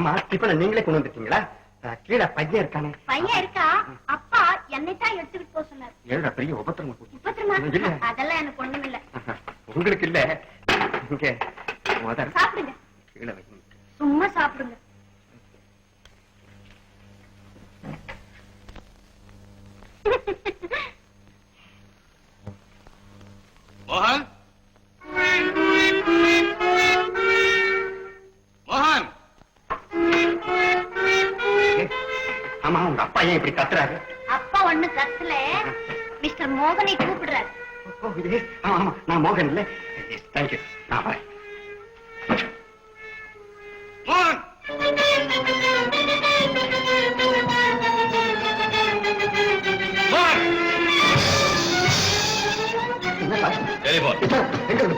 ஆமா டிஃபனை நீங்களே கொண்டு வந்துட்டீங்களா? கீழே பையன் இருக்கானே. பையன் இருக்கா? அப்பா என்னை தான் எடுத்துக்கிட்டு போக சொன்னார். ஏழு பெரிய உபத்திரம்? இல்ல. அதெல்லாம் எனக்கு ஒண்ணும் இல்ல உங்களுக்கு இல்ல. இங்க முதல். சாப்பிடுங்க. கீழே வைக்கணும் சும்மா சாப்பிடுங்க. மோகன்? உங்க அப்பா ஏன் இப்படி கத்துறாரு? அப்பா ஒண்ணு கத்துல. மிஸ்டர் மோகனை கூப்பிடுறாரு. ஆமா ஆமா நான் மோகன் இல்ல. தேங்க்யூ வரேன்.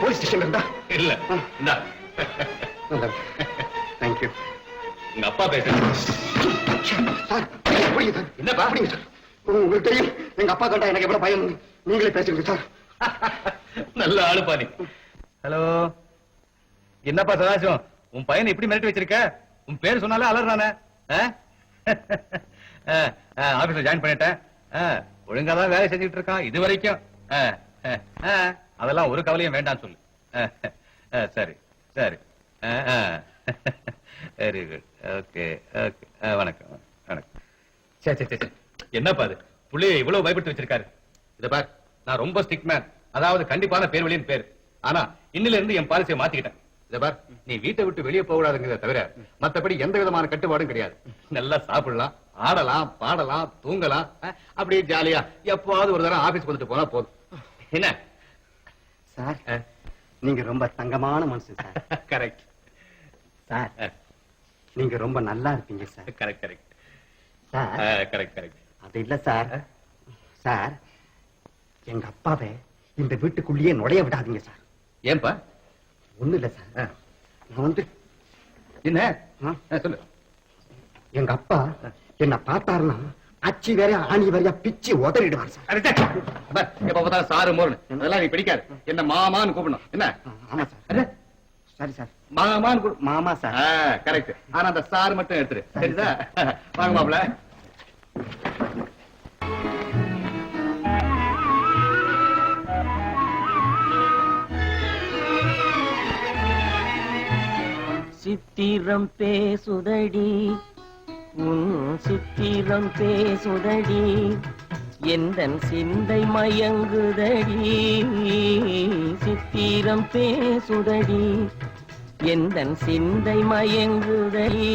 போலீஸ் ஸ்டேஷன்ல இருந்தா இல்ல. இந்தா. தேங்க்யூ உங்க அப்பா பேசுறேன் சார் சார் என்னப்பா? புரியுங்க சார் எங்க அப்பா கண்டா எனக்கு எவ்வளவு பயம். நீங்களே பேசுங்க சார். நல்ல ஆளுப்பா நீ. ஹலோ? என்னப்பா சதாசிவம்? உன் பையனை இப்படி மிரட்டி வச்சிருக்க? உன் பேர் சொன்னாலே அலறானே ஆபீஸ்ல ஜாயின் பண்ணிட்டேன். ஒழுங்கா தான் வேலை செஞ்சுட்டு இருக்கான் இது வரைக்கும். அதெல்லாம் ஒரு கவலையும் வேண்டாம் சொல்லு. சரி சரி. வெரி குட் ஓகே ஓகே வணக்கம். சரி சரி சரி என்னப்பா அது? புள்ளைய இவ்வளவு பயப்பட்டு வச்சிருக்காரு. இத பார் நான் ரொம்ப ஸ்டிக் மேன் அதாவது கண்டிப்பான பேர் வழியின் பேர். ஆனா இன்னில இருந்து என் பாலிசியை மாத்திக்கிட்டேன். இத பார் நீ வீட்டை விட்டு வெளியே போக கூடாதுங்கிறத தவிர மத்தபடி எந்த விதமான கட்டுப்பாடும் கிடையாது. நல்லா சாப்பிடலாம் ஆடலாம் பாடலாம் தூங்கலாம். அப்படியே ஜாலியா எப்பவாவது ஒரு தடவை ஆபீஸ் வந்துட்டு போனா போதும். என்ன? சார் நீங்க ரொம்ப தங்கமான மனுஷன் சார். கரெக்ட் சார் நீங்க ரொம்ப நல்லா இருப்பீங்க sir. Correct correct correct correct அது இல்ல சார். சார் எங்க அப்பாவை இந்த வீட்டுக்குள்ளேயே நுழைய விடாதீங்க சார். ஏன்பா? ஒண்ணு இல்ல சார். நான் வந்து என்ன? சொல்லு. எங்க அப்பா என்ன பார்த்தாருன்னா அச்சி வேற ஆணி வரையா பிச்சு உதறிடுவார் சார். எப்ப பார்த்தாலும் சாரு மோர்னு அதெல்லாம் நீ பிடிக்காது. என்ன மாமான்னு கூப்பிடணும். என்ன? ஆமா சார். சரி சார் மாமான்னு மாமா சார் கரெக்ட் ஆனா அந்த சார் மட்டும் எடுத்துரு. சரிதா? வாங்க மாப்ள சித்திரம் பேசுதடி. உன் சித்திரம் பேசுதடி. எந்தன் சிந்தை மயங்குதடி சித்திரம் பேசுதடி. எந்தன் சிந்தை மயங்குதடி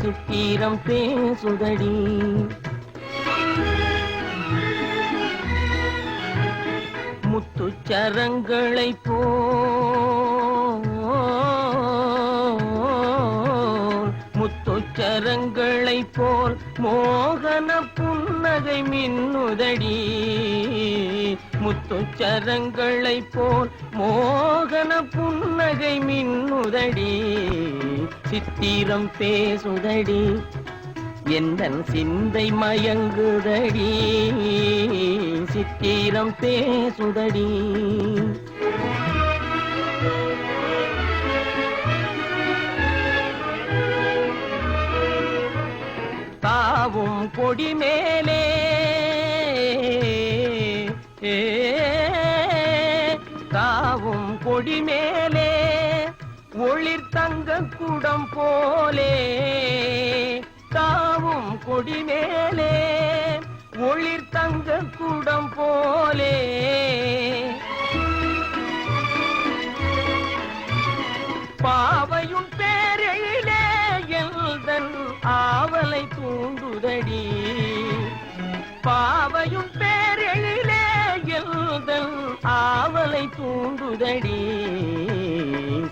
சித்திரம் பேசுதடி. முத்துச்சரங்களை போல் முத்துச்சரங்களை போல் மோகன புன்னகை மின்னுதடி. முத்துச்சரங்களை போல் மோகன புன்னகை மின்னுதடி. சித்திரம் பேசுதடி. எந்தன் சிந்தை மயங்குதடி. சித்திரம் பேசுதடி. பொடி மேலே. ஏ, தாவும் கொடி மேலே. ஒளிர் தங்க குடம் போலே. தாவும் கொடி மேலே. ஒளிர் தங்க குடம் போலே. பாவையும் பேரெழிலே எல்தன் ஆவலை தூண்டுதடி. பாவையும் பேரெழிலே எழுதல் ஆவலை தூண்டுதடி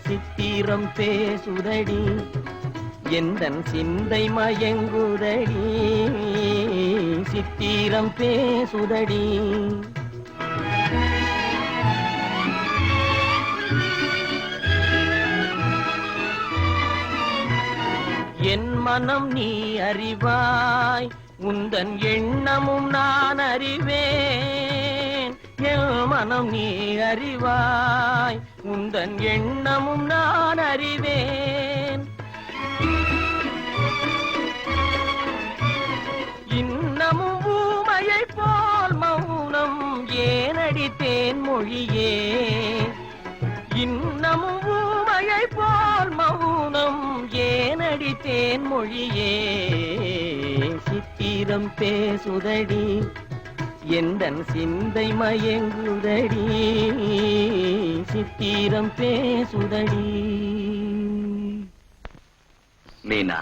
சித்திரம் பேசுதடி எந்தன் சிந்தை மயங்குதடி சித்திரம் பேசுதடி. என் மனம் நீ அறிவாய் உந்தன் எண்ணமும் நான் அறிவேன். என் மனம் நீ அறிவாய். உந்தன் எண்ணமும் நான் அறிவேன். இன்னமும் ஊமையை போல் மௌனம் ஏனடி மொழியே ஏனடி தேன் மொழியே சித்திரம் பேசுதடி எந்தன் சிந்தை மயங்குதடி சித்திரம் பேசுதடி மீனா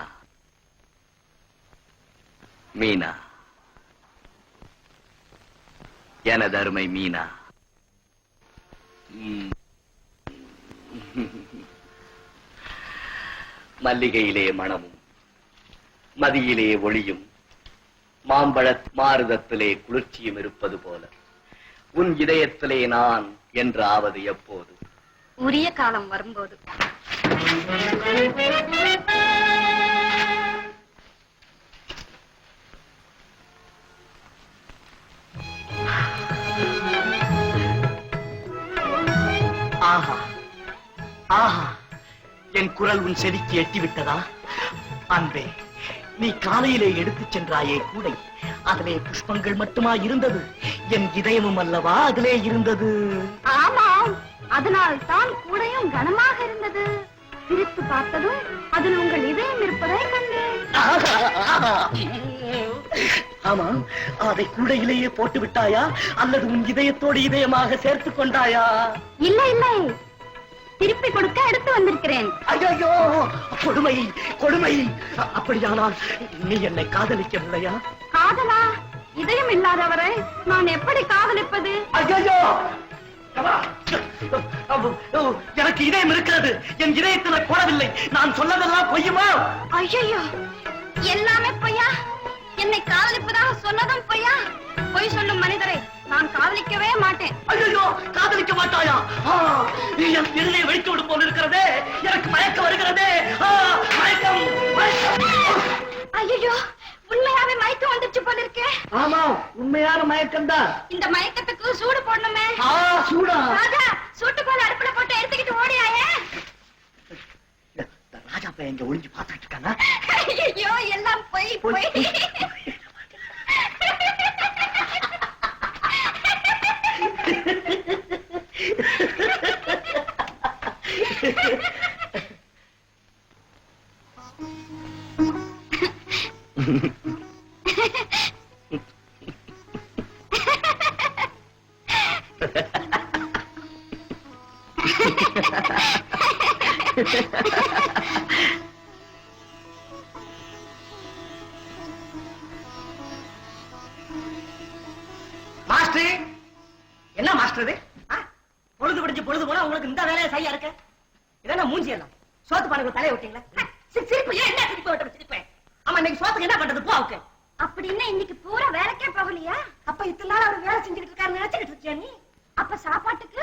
மீனா எனது அருமை மீனா Mm-hmm. மல்லிகையிலே மணமும் மதியிலே ஒளியும் மாம்பழ மாறுதத்திலே குளிர்ச்சியும் இருப்பது போல. உன் இதயத்திலே நான் என்று ஆவது எப்போது? உரிய காலம் வரும்போது. ஆஹா. ஆஹா. என் குரல் உன் செவிக்கு எட்டிவிட்டதா? அன்பே நீ காலையிலே எடுத்துச் சென்றாயே கூடை. அதிலே புஷ்பங்கள் மட்டுமா இருந்தது? என் இதயமும் அல்லவா அதிலே இருந்தது? ஆமாம் அதனால் தான் கூடையும் கனமாக இருந்தது. பிரித்து பார்த்ததும் அதில் உங்கள் இதயம் இருப்பதை கண்டேன். ஆஹா, ஆஹா. ஆமா அதை கூடையிலேயே போட்டு விட்டாயா அல்லது உன் இதயத்தோடு இதயமாக சேர்த்துக் கொண்டாயா? இல்லை இல்லை. திருப்பி கொடுக்க எடுத்து வந்திருக்கிறேன். ஐயோ கொடுமை கொடுமை. அப்படியானால் நீ என்னை காதலிக்கவில்லையா காதலா? இதயம் இல்லாதவரை நான் எப்படி காதலிப்பது? ஐயோ எனக்கு இதயம் இருக்கிறது என் இதயத்துல போடவில்லை நான் சொன்னதெல்லாம் பொய்யுமா? ஐயோ எல்லாமே பொய்யா? என்னை காதலிப்பதாக சொன்னதும் பொய்யா? பொய் சொல்லும் மனிதரை நான் காதலிக்கவே மாட்டேன். ஐயோ காதலிக்க மாட்டாயா? என் இருதயம் வெடித்து விடும் போல் இருக்கிறதே. எனக்கு மயக்கம் வருகிறதே. மயக்கம். ஐயோ உண்மையாவே மயக்கம் வந்துருச்சு போல இருக்கே. ஆமா உண்மையான மயக்கம் தான். இந்த மயக்கத்துக்கு சூடு போடணுமே. சூடா. ராஜா சூட்டு போல அடுப்புல போட்டு எடுத்துக்கிட்டு ஓடியாயே. ராஜா பையன் இங்க ஒளிஞ்சு பார்த்துட்டு இருக்கானா? ஐயோ எல்லாம் பொய் பொய். மாஸ்டர் என்ன மாஸ்டர் பொழுது படிச்சு பொழுது போனா உங்களுக்கு இந்த வேலையை சரியா இருக்க? இதென்ன மூஞ்சி எல்லாம். சோத்து பானைக்கு தலையை விட்டீங்களா? சிரிப்பு. ஏன் என்ன சிரிப்பு விட்டு சிரிப்பேன்? ஆமா இன்னைக்கு சோத்துக்கு என்ன பண்றது? போ அவுக்கு. அப்படின்னு இன்னைக்கு பூரா வேலைக்கே போகலையா? அப்ப இத்தனை நாள் அவர் வேலை செஞ்சுக்கிட்டு இருக்காரு நினைச்சுக்கிட்டு இருக்கியா நீ? அப்ப சாப்பாட்டுக்கு?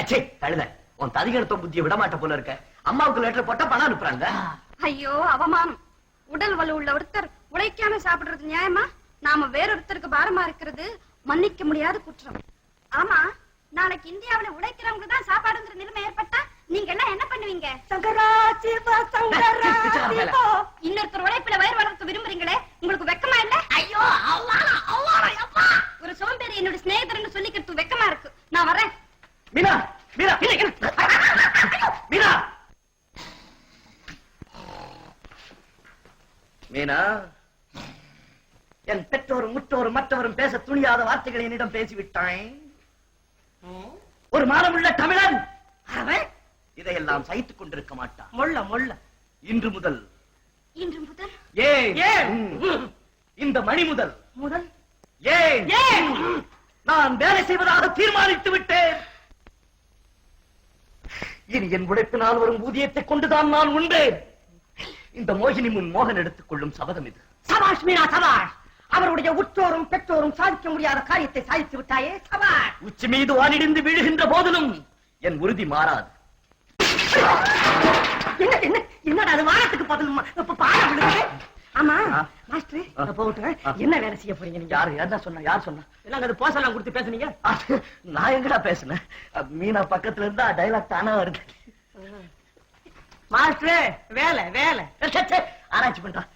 அச்சே கழுத. உன் ததிகடுத்த புத்தியை விட மாட்ட போல இருக்க. அம்மாவுக்கு லெட்டர் போட்டா பணம் அனுப்புறாங்க. ஐயோ அவமானம். உடல் வலு உள்ள ஒருத்தர் உழைக்காம சாப்பிடுறது நியாயமா? நாம வேறொருத்தருக்கு பாரமா இருக்கிறது மன்னிக்க முடியாத குற்றம். ஆமா நாளைக்கு இந்தியாவுல உழைக்கிறவங்க தான் சாப்பாடுங்கிற நிலைமை ஏற்பட்டா நீங்க எல்லாம் என்ன பண்ணுவீங்க? சங்கரா சிவா சங்கரா சிவா. இன்னொருத்தர் உழைப்புல வயிறு வளர்க்க விரும்புறீங்களே உங்களுக்கு வெக்கமா இல்ல? ஐயோ ஒரு சோம்பேறி என்னோட சிநேகிதர்னு சொல்லிக்கிறது வெக்கமா இருக்கு. நான் வரேன். மீனா மீனா என் பெற்றோரும் முற்றோரும் மற்றவரும் பேச துணியாத வார்த்தைகளை என்னிடம் பேசிவிட்டான் ஒரு மானமுள்ள தமிழன். அவன் இதையெல்லாம் சகித்துக் கொண்டிருக்க மாட்டான். மொள்ள மொள்ள. இன்று முதல். இன்று முதல்? ஏன். இந்த மணி முதல். முதல்? ஏன்? ஏன்? நான் வேலை செய்வதாக தீர்மானித்து விட்டேன். இனி என் உழைப்பினால் வரும் ஊதியத்தை கொண்டுதான் நான் உண்டேன் இந்த மோகினி முன் மோகன் எடுத்துக் கொள்ளும் சபதம் இது. சபாஷ் மீனா சபாஷ்! அவருடைய உற்றோரும் பெற்றோரும் சாதிக்க முடியாத காரியத்தை சாதித்து விட்டாயே சபாஷ்! உச்சி மீது வானிடிந்து வீழுகின்ற போதிலும் என் உறுதி மாறாது. என்ன என்ன? என்னடா அது வானத்துக்கு பதில் ம- இப்ப பாடம் விழுகுது ஆமா. மாஸ்டர். என்ன வேலை செய்ய போறீங்க நீங்க? யார் என்ன சொன்னா யார் சொன்னா? எல்லாம் அது போசெல்லாம் கொடுத்து பேசுனீங்க? நான் எங்கடா பேசுனேன்? மீனா பக்கத்துல இருந்தா டைலாக் தானா வருது? மாஸ்டர் வேலை வேலை. ச்சே, ச்சே, ஆராய்ச்சி பண்றான்